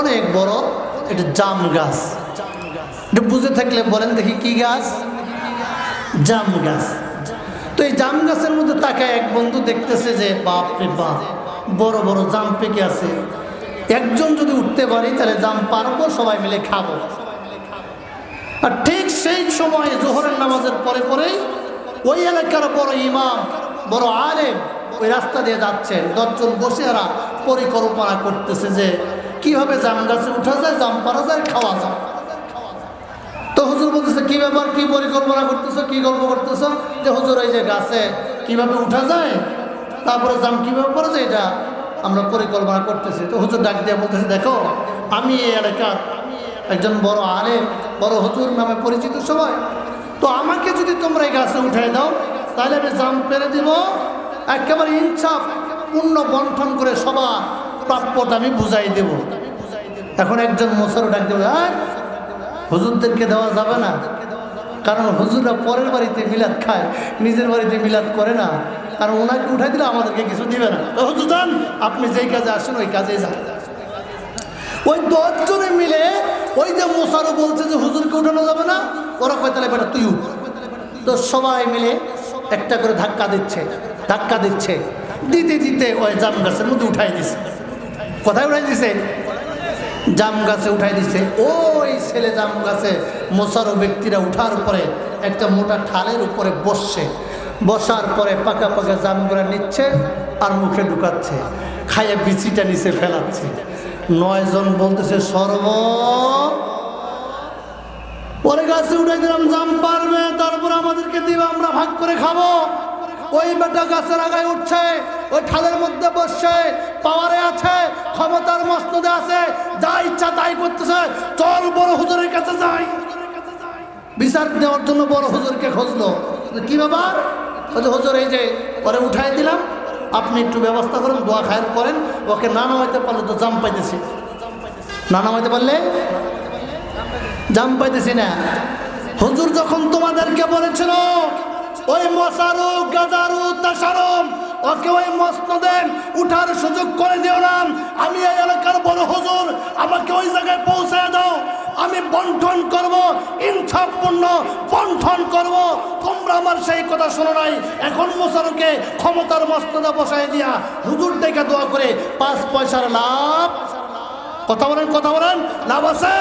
অনেক বড়, এটা জাম গাছ। এটা বুঝে থাকলে বলেন দেখি কি গাছ? জাম গাছ। তো এই জাম গাছের মধ্যে তাকায় এক বন্ধু দেখতেছে যে, বাপ রে বাপ, বড় বড় জাম পেকে আছে। একজন যদি উঠতে পারি, তাহলে জাম পারব, সবাই মিলে খাব। আর ঠিক সেই সময়ে জোহরের নামাজের পরে পরেই ওই এলাকার বড় ইমাম, বড় আলেম ওই রাস্তা দিয়ে যাচ্ছেন। দশজন বসে এরা পরিকল্পনা করতেছে যে কীভাবে জাম গাছে উঠা যায়, জাম পারা যায়, খাওয়া যায়। তো হুজুর বলতেছে, কি ব্যাপার? কি পরিকল্পনা করতেছো? কি গল্প করতেছো? যে হুজুর, এই যে গাছে কীভাবে উঠা যায়, তারপরে জাম কীভাবে পড়া যায়, এটা আমরা পরিকল্পনা করতেছি। তো হুজুর ডাক দিয়ে বলতেছে, দেখো, আমি এই এলাকার একজন বড় আলে বড় হুজুর নামে পরিচিত সবাই। তো আমাকে যদি তোমরা এই গাছে উঠাই দাও, তাহলে আমি জাম পেরে দিব। একেবারে ইনসাফ, পূর্ণ বন্ঠন করে সবার প্রাপ্যটা আমি বুঝাই দেব। এখন একজন মোসারও ডাক দেবে "আয়, হুজুরদেরকে দেওয়া যাবে না। কারণ হুজুররা পরের বাড়িতে মিলাদ খায় নিজের বাড়িতে মিলাদ করে না। কারণ ওনাকে উঠাই দিলে আমাদেরকে কিছু দিবে না। হুজুর যান আপনি যেই কাজে আসেন ওই কাজেই যান। ওই দশজনে মিলে ওই যে মোসারও বলছে যে হুজুরকে উঠানো যাবে না ওরা কয় তাহলে বেটা তুই তো সবাই মিলে একটা করে ধাক্কা দিচ্ছে ধাক্কা দিচ্ছে। দিতে দিতে ওই জাম গাছের মধ্যে উঠাই দিছে। কোথায় উঠাই দিছে? জাম গাছে উঠাই দিছে। ওই ছেলে জাম গাছে মোসারো ব্যক্তিরা উঠার পরে একটা মোটা ঠালের উপরে বসছে। বসার পরে পাকা পাকা জামগুলা নিচ্ছে আর মুখে ঢুকাচ্ছে। খাইয়ে বিচিটা নিচে ফেলাচ্ছে। নয়জন বলতেছে, সর্ব, পরে গাছে উঠে দিলাম, জাম পারবে, তারপর আমাদেরকে দিবে, আমরা ভাগ করে খাব। ওই বেটা গাছের আগায় উঠছে, ওই খালের মধ্যে বসছে, পাওয়ারে আছে, ক্ষমতার মস্তদে আছে, যা ইচ্ছা তাই করতেছে। চল বড় হুজুরের কাছে যাই। বিচার দেওয়ার জন্য বড় হুজুরকে খুঁজলো। কি ব্যাপার? হুজুর, এই যে, পরে উঠাই দিলাম। আপনি একটু ব্যবস্থা করেন, দোয়া খায়ের করেন। ওকে না নামাইতে পারলে তো জাম পাইতেছি। না নামাইতে পারলে? জাম পাইতেছি না। হুজুর যখন তোমাদেরকে বলেছিল ওই মশারু, গাজারু, তাসারম ওকে ওই মসনদে উঠার সুযোগ করে দিও না। আমি এই এলাকার বড় হুজুর, আমাকে ওই জায়গায় পৌঁছে দাও। আমি বন্টন করব, ইনসাফপূর্ণ বন্টন করব। তোমরা আমার সেই কথা শোনো নাই। এখন মোসারুকে ক্ষমতার মস্তদা বসাই দিয়া হুজুর ডেকে দোয়া করে পাঁচ পয়সার লাভ। কথা বলেন কথা বলেন। লাভ আছে?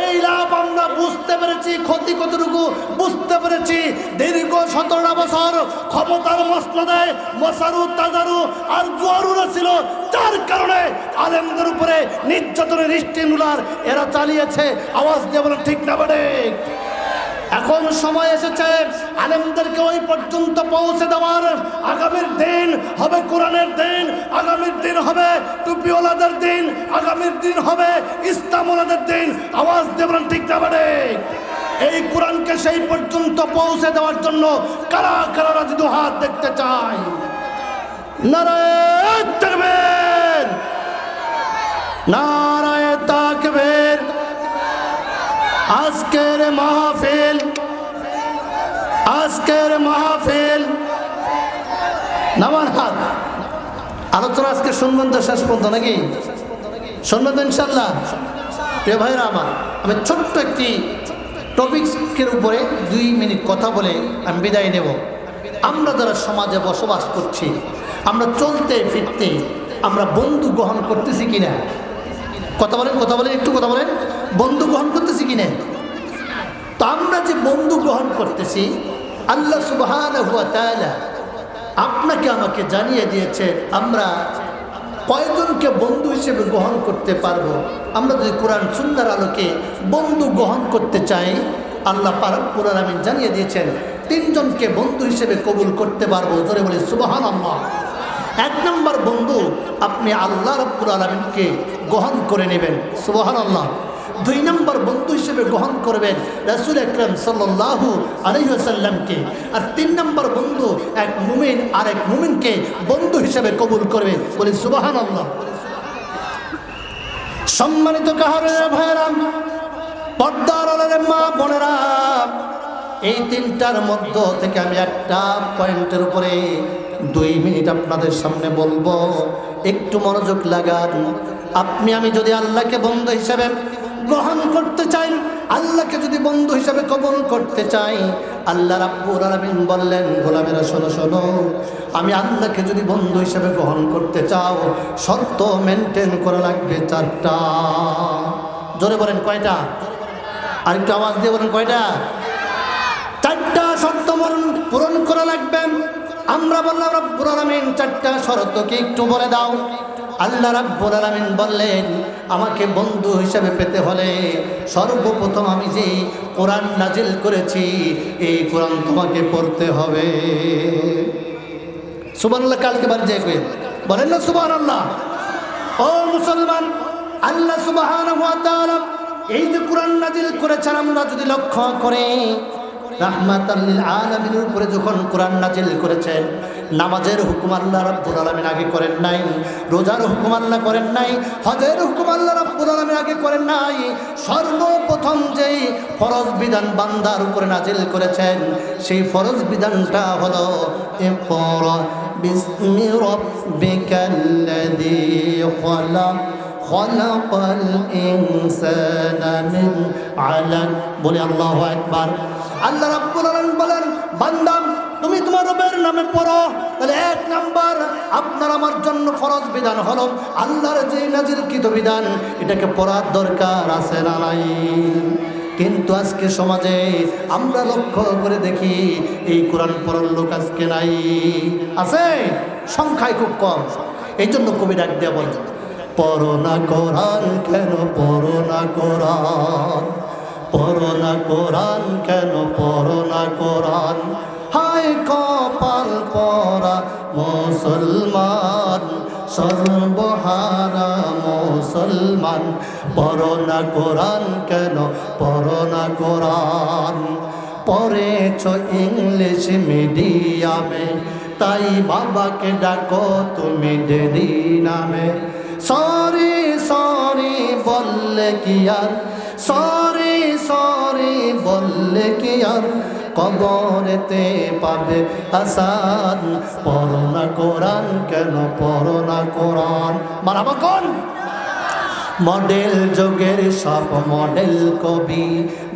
এই লাভ আমরা বুঝতে পেরেছি, ক্ষতি কতটুকু বুঝতে পেরেছি। দীর্ঘ সতেরোটা বছর ক্ষমতার মসনদে মশারু, তাজারু আর জোয়ারুরা ছিল। যার কারণে আলেমদের উপরে নির্যাতনের স্টিমুলার এরা চালিয়েছে। আওয়াজ দিয়ে ঠিক না বলে এখন সময় এসেছে আলেমদেরকে ওই পর্যন্ত পৌঁছে দেওয়ার। আগামীর দিন হবে কোরআনের দিন, আগামীর দিন হবে টুপিওয়ালাদের দিন, আগামীর দিন হবে ইসলামওয়ালাদের দিন। আওয়াজ দেবেন ঠিক না বাড়ে? এই কোরআনকে সেই পর্যন্ত পৌঁছে দেওয়ার জন্য কারা কারা রাজি দু হাত দেখতে চাই নারায় তাকবীর! নারায় তাকবীর! আজকের মাহফিল আজকের মাহফিল। নামান হাত। আলোচনা আজকে শুনবেন তো শেষ পর্যন্ত নাকি? শুনবেন তো ইনশাল্লাহ প্রিয় ভাইরা আমার, আমি ছোট্ট একটি টপিক্সের উপরে দুই মিনিট কথা বলে আমি বিদায় নেব। আমরা যারা সমাজে বসবাস করছি, আমরা চলতে ফিরতে আমরা বন্ধু গ্রহণ করতেছি কিনা? কথা বলেন কথা বলেন, একটু কথা বলেন। বন্ধু গ্রহণ করতেছি কিনে? তো আমরা যে বন্ধু গ্রহণ করতেছি, আল্লাহ সুবহান আপনাকে আমাকে জানিয়ে দিয়েছে, আমরা কয়জনকে বন্ধু হিসেবে গ্রহণ করতে পারব? আমরা যদি কোরআন সুন্দর আলোকে বন্ধু গ্রহণ করতে চাই, আল্লাহ কোরআন আমিন জানিয়ে দিয়েছেন, তিনজনকে বন্ধু হিসেবে কবুল করতে পারব। জোরে বলি সুবহান আল্লাহ এক নম্বর বন্ধু আপনি আল্লাহ রব্বুল আলমিনকে গ্রহণ করে নেবেন। সুবহান আল্লাহ দুই নম্বর বন্ধু হিসেবে গ্রহণ করবেন রাসুল আকরম সাল্লাহু আলহিহাসাল্লামকে আর তিন নম্বর বন্ধু এক মুমিন, আর এক মুমিনকে বন্ধু হিসেবে কবুল করবেন। বলি সুবাহান আল্লাহ সম্মানিত কাহারের ভাইরাম পর্দার মা বোনেরা, এই তিনটার মধ্য থেকে আমি একটা পয়েন্টের উপরে দুই মিনিট আপনাদের সামনে বলব, একটু মনোযোগ লাগান। আপনি আমি যদি আল্লাহকে বন্ধু হিসেবে গ্রহণ করতে চাই, আল্লাহকে যদি বন্ধু হিসাবে কবল করতে চাই, আল্লাহ রাব্বুল আলামিন বললেন, গোলামেরা, শোনো শোনো, আমি আল্লাহকে যদি বন্ধু হিসাবে গ্রহণ করতে চাও, শর্ত মেনটেন করা লাগবে চারটা। জোরে বলেন কয়টা? আরেকটু আওয়াজ দিয়ে বলেন কয়টা? চারটা শর্ত পূরণ করা লাগবে। আমরা বললাম, রব্বুল আলামিন, চারটা শর্ত কি একটু বলে দাও। আল্লাহ রাব্বুল আলামিন বললেন, আমাকে বন্ধু হিসেবে পেতে হলে সর্বপ্রথম আমি যে কোরআন নাজিল করেছি, এই কোরআন তোমাকে পড়তে হবে। সুবহানাল্লাহ কালকে বার যে কই বলেন না সুবহানাল্লাহ। ও মুসলমান, আল্লাহ সুবহানাহু ওয়া তাআলা এই যে কোরআন নাজিল করেছেন আমরা যদি লক্ষ্য করি রাহমাতাল্লিল আলামিনের উপরে যখন কোরআন নাজিল করেছেন নামাজের হুকুম আল্লাহ রাব্বুল আলামিন আগে করেন নাই রোজার হুকুম আল্লাহ করেন নাই হজের হুকুম আল্লাহ রাব্বুল আলামিন আগে করেন নাই সর্বপ্রথম যেই ফরজ বিধান বান্দার উপরে নাজিল করেছেন সেই ফরজ বিধানটা হলো ইকরা বিসমি রাব্বিকাল্লাযী খলাক خلق الإنسان من علق বলে আল্লাহু আকবার আল্লাহ রাব্বুল আলামিন বলেন বান্দাম তুমি তোমার রবের নামে পড়ো, তাহলে এক নাম্বার আপনার আমার জন্য ফরজ বিধান হলো আল্লাহর যে নাজিলকৃত বিধান, এটাকে পড়ার দরকার আছে না নাই? কিন্তু আজকে সমাজে আমরা লক্ষ্য করে দেখি এই কোরআন পড়ার লোক আজকে নাই। আছে? সংখ্যায় খুব কম। এই জন্য কবি ডাক দেওয়া বলেন পড়না কোরআন কেন পড়না কোরআন পড়না কোরআন কেন পড়না কোরআন। হায় কপাল পরা মুসলমান, সর্বহারা মুসলমান। পড়না কোরআন কেন? পড়না কোরআন। পড়েছ ইংলিশ মিডিয়ামে, তাই বাবাকে ডাকো তুমি ডেডি নামে সরি সরি বললে কি আর? সরি সরি বললে কি আর? কবরেতে পাবে আসান। পড়না কোরআন কেন পড়ো না কোরআন? মারামা কোন মডেল যুগের সব মডেল কবি,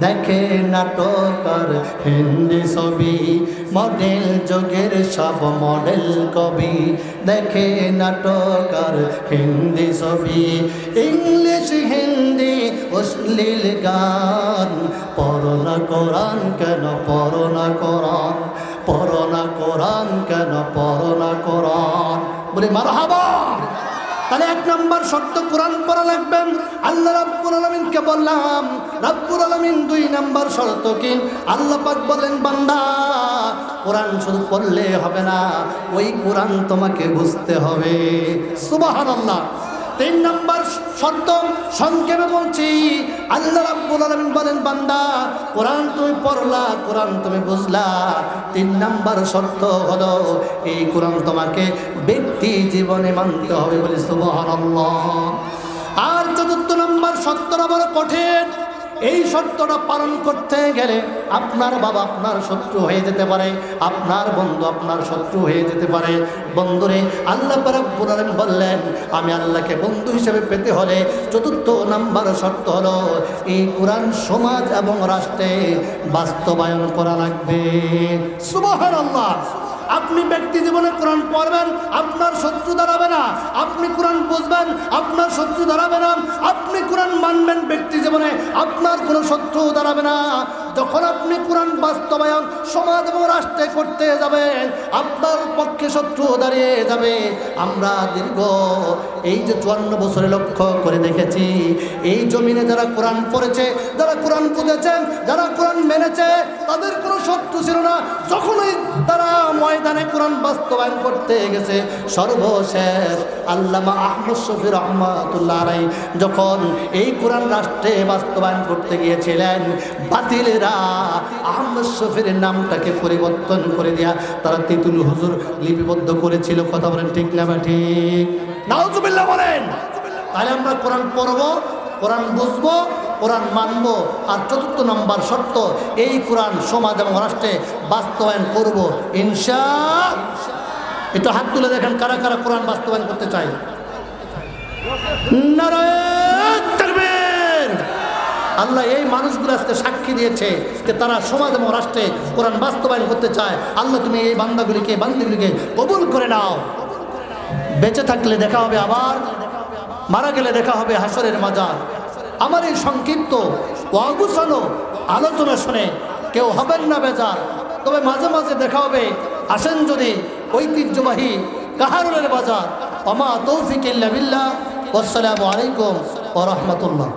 দেখে নাটকার হিন্দি ছবি। মডেল যুগের সব মডেল কবি, দেখে নাটকার হিন্দি ছবি। ইংলিশ, হিন্দি, অশ্লীল গান পড়না কোরআন কেন পড়না কোরআন পড়না কোরআন কেন পড়না কোরআন। বলে, মারহাবা! তাহলে এক নম্বর শর্ত কোরআন পড়া লাগবেন। আল্লাহ রাব্বুল আলমিনকে বললাম, রাব্বুল আলমিন দুই নম্বর শর্ত কি? আল্লাহ পাক বলেন বান্দা, কোরআন শুধু পড়লে হবে না, ওই কোরআন তোমাকে বুঝতে হবে। সুবহানাল্লাহ। তিন নম্বর শর্ত সংক্ষেপে বলছি, আল্লাহ রাব্বুল আলামিন বলেন, বান্দা, কোরআন তুমি পড়লা, কোরআন তুমি বুঝলা। তিন নম্বর শর্ত হলো, এই কোরআন তোমাকে ব্যক্তি জীবনে মানতে হবে বলে সুবহানাল্লাহ। আর চতুর্থ নম্বর শর্তটা নম্বর কঠিন। এই শর্তটা পালন করতে গেলে আপনার বাবা আপনার শত্রু হয়ে যেতে পারে, আপনার বন্ধু আপনার শত্রু হয়ে যেতে পারে। বন্ধুরে, আল্লাহ রাব্বুল বললেন, আমি আল্লাহকে বন্ধু হিসেবে পেতে হলে চতুর্থ নাম্বার শর্ত হলো এই কোরআন সমাজ এবং রাষ্ট্রে বাস্তবায়ন করা লাগবে। সুবহানাল্লাহ। আপনি ব্যক্তি জীবনে কোরআন পড়বেন, আপনার শত্রু দাঁড়াবে না। আপনি কোরআন বুঝবেন, আপনার শত্রু দাঁড়াবে না। আপনি কোরআন মানবেন ব্যক্তি জীবনে, আপনার কোনো শত্রু দাঁড়াবে না। যখন আপনি কোরআন বাস্তবায়ন সমাজ এবং রাষ্ট্রে করতে যাবেন, আপনার পক্ষে শত্রু দাঁড়িয়ে যাবে। আমরা দীর্ঘ এই যে চুয়ান্ন বছরে লক্ষ্য করে দেখেছি, এই জমিনে যারা কোরআন পড়েছে, যারা কোরআন বুঝেছেন যারা কোরআন মেনেছে, তাদের কোনো শত্রু ছিল না। যখনই তারা ময়দানে কোরআন বাস্তবায়ন করতে গেছে, সর্বশেষ আল্লামা আহমদ শফি রহমাতুল্লাহ রাই যখন এই কোরআন রাষ্ট্রে বাস্তবায়ন করতে গিয়েছিলেন, বাতিলেরা আহমদ শফির নামটাকে পরিবর্তন করে দেয়া। তারা তেতুল হুজুর লিপিবদ্ধ করেছিল, কথা বলেন ঠিক না বা ঠিক? নাউজুবিল্লাহ বলেন। তাহলে আমরা কোরআন পড়ব, কোরআন বুঝব, কোরআন মানব। আর চতুর্থ নম্বর শর্ত, এই কোরআন সমাজ এবং রাষ্ট্রে বাস্তবায়ন করব, ইনশা একটু হাত তুলে দেখেন কারা কারা কোরআন বাস্তবায়ন করতে চাই নারায়ণ! আল্লাহ এই মানুষগুলো আজকে সাক্ষী দিয়েছে যে তারা সমাজ এবং রাষ্ট্রে কোরআন বাস্তবায়ন করতে চায়। আল্লাহ, তুমি এই বান্দাগুলিকে বান্দিগুলিকে কবুল করে নাও। বেঁচে থাকলে দেখা হবে আবার, মারা গেলে দেখা হবে হাসরের মাজার। আমার এই সংক্ষিপ্ত অগুছানো আলোচনা শুনে কেউ হবেন না বেজার। তবে মাঝে মাঝে দেখা হবে, আসেন যদি ঐতিহ্যবাহী কাহারুলের বাজার। অমা তৌফিক ইল্লা বিল্লাহ। আসসালামু আলাইকুম ও রহমতুল্লাহ।